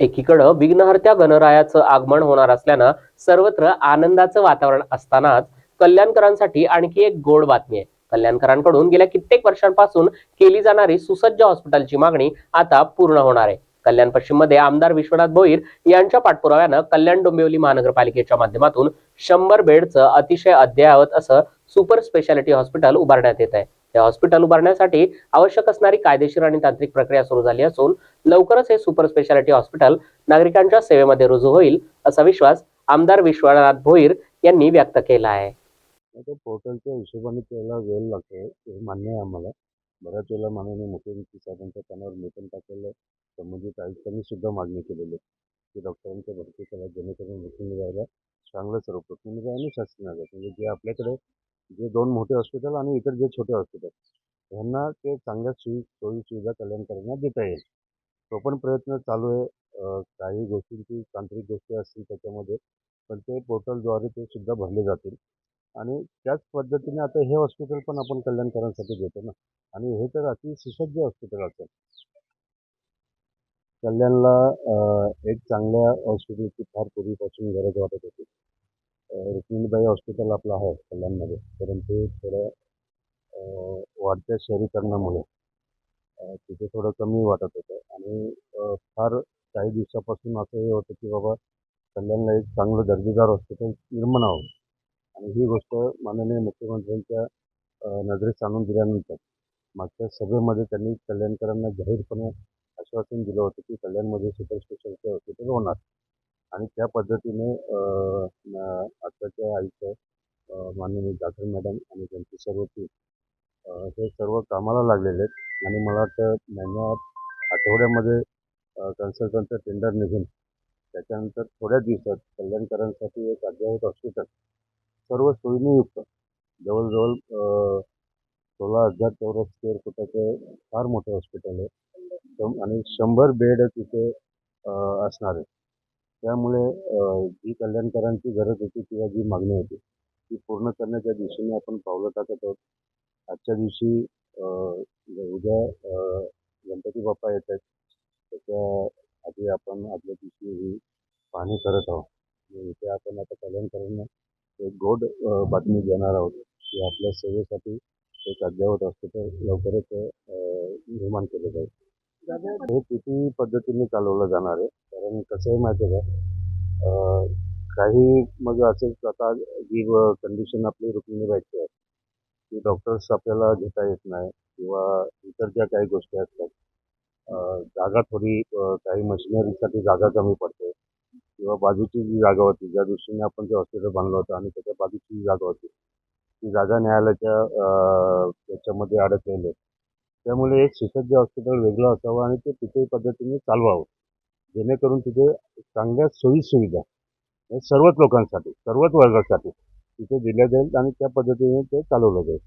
एकीकडं विघ्नहर्त्या गणरायाचं आगमन होणार असल्यानं सर्वत्र आनंदाचं वातावरण असतानाच कल्याणकरांसाठी आणखी एक गोड बातमी आहे. कल्याणकरांकडून गेल्या कित्येक वर्षांपासून केली जाणारी सुसज्ज हॉस्पिटलची मागणी आता पूर्ण होणार आहे. कल्याण पश्चिममध्ये आमदार विश्वनाथ भोईर यांच्या पाठपुराव्यानं कल्याण डोंबिवली महानगरपालिकेच्या माध्यमातून शंभर बेडचं अतिशय अद्ययावत असं सुपर स्पेशालिटी हॉस्पिटल उभारण्यात येत आहे. हे हॉस्पिटल उभारण्यासाठी आवश्यक असणारी कायदेशीर आणि तांत्रिक प्रक्रिया सुरू झाली असून लवकरच हे सुपर स्पेशालिटी हॉस्पिटल नागरिकांच्या सेवेमध्ये रुजू होईल असा विश्वास आमदार विश्वनाथ भोईर यांनी व्यक्त केला आहे. पोर्टलच्या हिशोबाने त्याला वेळ लागते हे मान्य आहे आम्हाला. बऱ्याच वेळेला माननीय मुख्यमंत्री साहेबांच्या कानावर मी टाकलेलं संबंधित आयुक्तांनी सुद्धा मागणी केलेली आहे की डॉक्टरांच्या भरती करा जेणेकरून रुक्मिणीबाईला चांगलं स्वरूप रुक्मिणीबाई आणि शासनाला म्हणजे जे आपल्याकडे जे दोन मोठे हॉस्पिटल आणि इतर जे छोटे हॉस्पिटल यांना ते चांगल्या सोयी सोयी सुविधा कल्याणकरांना देता येईल. तो पण प्रयत्न चालू आहे. काही गोष्टींची तांत्रिक गोष्टी असतील त्याच्यामध्ये पण ते पोर्टलद्वारे ते सुद्धा भरले जातील. आणि त्याच पद्धतीने आता हे हॉस्पिटल पण आपण कल्याणकरांसाठी देतो ना. आणि हे तर अति सुसज्ज हॉस्पिटल असेल. कल्याणला एक चांगल्या हॉस्पिटलची फार पूर्वीपासून गरज वाटत होती. रुक्मिणीबाई हॉस्पिटल आपलं आहे कल्याणमध्ये. परंतु थोडं वाढत्या शहरीकरणामुळे तिथे थोडं कमी वाटत होतं. आणि फार काही दिवसापासून असं हे होतं की बाबा कल्याणला एक चांगलं दर्जेदार हॉस्पिटल निर्माण व्हावं आणि ही गोष्ट माननीय मुख्यमंत्र्यांच्या नजरेस आणून दिल्यानंतर मागच्या सभेमध्ये त्यांनी कल्याणकरांना जाहीरपणे आश्वासन दिलं होतं की कल्याणमध्ये सुपर स्पेशालिटी हॉस्पिटल होणार. आणि त्या पद्धतीने आत्ताच्या आयुक्त माननीय जाधव मॅडम आणि त्यांची सर्व टीम हे सर्व कामाला लागलेले आहेत. आणि मला वाटतं महिन्यात आठवड्यामध्ये कन्सल्टंटचं टेंडर निघून त्याच्यानंतर थोड्या दिवसात कल्याणकरांसाठी एक अद्ययावत हॉस्पिटल सर्व सोयीने युक्त जवळजवळ सोळा हजार चौरस स्क्वेअर फुटाचं फार मोठं हॉस्पिटल आहे. आणि शंभर बेड तिथे असणार आहे. त्यामुळे जी कल्याणकरांची गरज होती किंवा जी मागणी होती ती पूर्ण करण्याच्या दिशेने आपण पावलं टाकत आहोत. आजच्या दिवशी उद्या गणपती बाप्पा येत आहेत. त्याच्या आधी आपण आदल्या दिवशी ही पाहणी करत आहोत. इथे आपण आता कल्याणकरांना एक गोड बातमी देणार आहोत. की आपल्या सेवेसाठी एक अद्ययावत हॉस्पिटल लवकरच निर्माण केलं जाईल. हे किती पद्धतीने चालवलं जाणार आहे? कारण कसं आहे माहिती आहे का काही मग असेच आता जी कंडिशन आपली रुक्मिणीबाईची आहे की डॉक्टर्स आपल्याला घेता येत नाही किंवा इतर ज्या काही गोष्टी असतात जागा थोडी काही मशिनरीसाठी जागा कमी पडते किंवा बाजूची जी जागा होती ज्या दृष्टीने आपण जे हॉस्पिटल बांधलं होतं आणि त्याच्या बाजूची जी जागा होती ती जागा न्यायालयाच्या त्याच्यामध्ये अडकलेली आहे. त्यामुळे एक सुसज्ज हॉस्पिटल वेगळं असावं आणि ते तिथे पद्धतीने चालवावं. जेणेकरून तिथे चांगल्या सोयीसुविधा सर्वच लोकांसाठी सर्वच वर्गासाठी तिथे दिल्या जाईल आणि त्या पद्धतीने ते चालवलं जाईल.